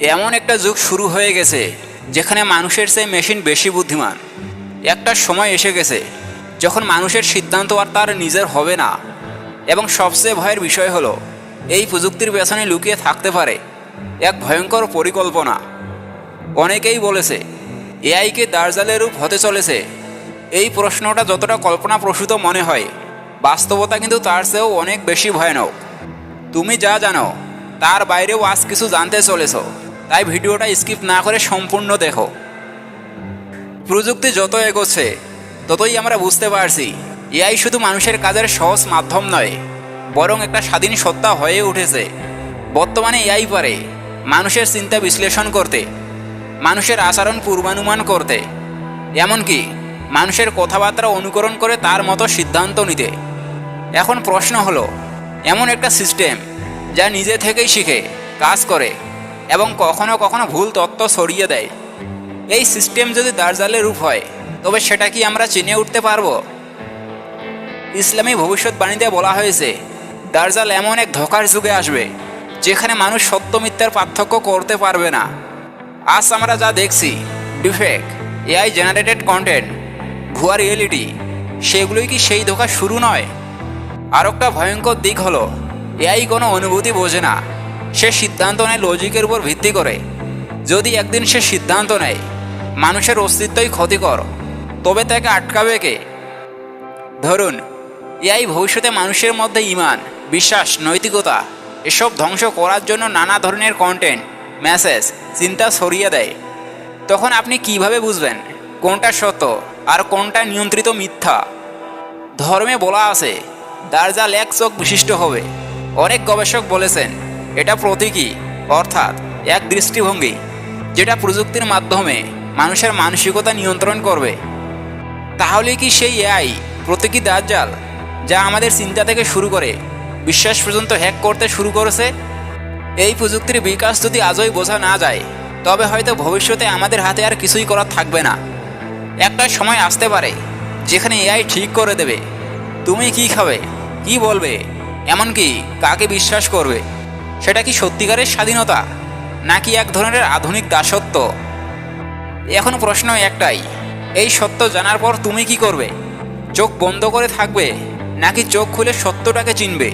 এমন একটা যুগ শুরু হয়ে গেছে যেখানে মানুষের চেয়ে মেশিন বেশি বুদ্ধিমান। একটা সময় এসে গেছে যখন মানুষের সিদ্ধান্ত আর তার নিজের হবে না। এবং সবচেয়ে ভয়ের বিষয় হলো, এই প্রযুক্তির পেছনে লুকিয়ে থাকতে পারে এক ভয়ঙ্কর পরিকল্পনা। অনেকেই বলেছে এআইকে দার্জালের রূপ হতে চলেছে। এই প্রশ্নটা যতটা কল্পনাপ্রসূত মনে হয়, বাস্তবতা কিন্তু তার চেয়েও অনেক বেশি ভয়ানক। তুমি যা জানো, তার বাইরেও আজ কিছু জানতে চলেছ। তাই ভিডিওটা স্কিপ না করে সম্পূর্ণ দেখো। প্রযুক্তি যত এগোচ্ছে, ততই আমরা বুঝতে পারছি, এআই শুধু মানুষের কাজের সহজ মাধ্যম নয়, বরং একটা স্বাধীন সত্তা হয়ে উঠেছে। বর্তমানে এআই পারে মানুষের চিন্তা বিশ্লেষণ করতে, মানুষের আচরণ পূর্বানুমান করতে, এমনকি মানুষের কথাবার্তা অনুকরণ করে তার মতো সিদ্ধান্ত নিতে। এখন প্রশ্ন হলো, এমন একটা সিস্টেম যা নিজে থেকেই শিখে, কাজ করে এবং কখনো কখনো ভুল তত্ত্ব ছড়িয়ে দেয়। এই সিস্টেম যদি দার্জালের রূপ হয়, তবে সেটা কি আমরা চিনে উঠতে পারব? ইসলামী ভবিষ্যৎবাণীতে বলা হয়েছে, দার্জাল এমন এক ধোকার যুগে আসবে, যেখানে মানুষ সত্য মিথ্যার পার্থক্য করতে পারবে না। আজ আমরা যা দেখছি, ডিফেক্ট, এআই জেনারেটেড কন্টেন্ট, ভুয়া রিয়েলিটি, সেগুলোই কি সেই ধোকা শুরু নয়? আর একটা ভয়ঙ্কর দিক হলো, এআই কোনো অনুভূতি বোঝে না। সে সিদ্ধান্ত নেয় লজিকের উপর ভিত্তি করে। যদি একদিন সে সিদ্ধান্ত নেয়, মানুষের অস্তিত্বই ক্ষতিকর, তবে তাকে আটকাবে কে? ধরুন, এআই ভবিষ্যতে মানুষের মধ্যে ইমান, বিশ্বাস, নৈতিকতা, এসব ধ্বংস করার জন্য নানা ধরনের কন্টেন্ট মেসেজ চিন্তা ছড়িয়ে দেয়। তখন আপনি কীভাবে বুঝবেন কোনটা সত্য আর কোনটা নিয়ন্ত্রিত মিথ্যা? ধর্মে বলা আছে, দার্জাল এক চোখ বিশিষ্ট হবে। অনেক গবেষক বলেছেন এটা প্রতীকী, অর্থাৎ এক দৃষ্টিভঙ্গি, যেটা প্রযুক্তির মাধ্যমে মানুষের মানসিকতা নিয়ন্ত্রণ করবে। তাহলে কি সেই এআই প্রতীকী দাজ্জাল, যা আমাদের চিন্তা থেকে শুরু করে, বিশ্বাস পর্যন্ত হ্যাক করতে শুরু করেছে? এই প্রযুক্তির বিকাশ যদি আজই বোঝা না যায়, তবে হয়তো ভবিষ্যতে আমাদের হাতে আর কিছুই করার থাকবে না। একটা সময় আসতে পারে, যেখানে এআই ঠিক করে দেবে। তুমি কি খাবে, কি বলবে, এমনকি কাকে বিশ্বাস করবে? সেটা কি সত্যিকারের স্বাধীনতা, নাকি এক ধরনের আধুনিক দাসত্ব? এখন প্রশ্ন একটাই, এই সত্য জানার পর তুমি কি করবে? চোখ বন্ধ করে থাকবে, নাকি চোখ খুলে সত্যটাকে চিনবে?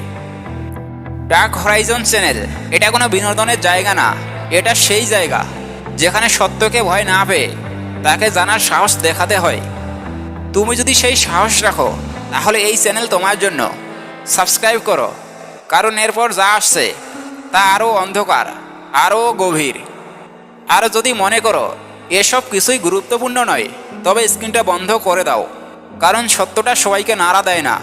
ডার্ক হরাইজন চ্যানেল এটা কোনো বিনোদনের জায়গা না, এটা সেই জায়গা, যেখানে সত্যকে ভয় না পেয়ে তাকে জানার সাহস দেখাতে হয়। তুমি যদি সেই সাহস রাখো, তাহলে এই চ্যানেল তোমার জন্য। সাবস্ক্রাইব করো, কারণ এরপর যা আসছে তা আরও অন্ধকার আরও গভীর। আর যদি মনে করো, এসব কিছুই গুরুত্বপূর্ণ নয়, তবে স্ক্রিনটা বন্ধ করে দাও, কারণ সত্যটা সবাইকে নাড়া দেয় না।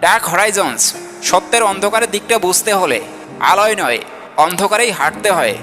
ডার্ক হরাইজন্স সত্যের অন্ধকারের দিকটা বুঝতে হলে, আলোয় নয়, অন্ধকারেই হাঁটতে হয়।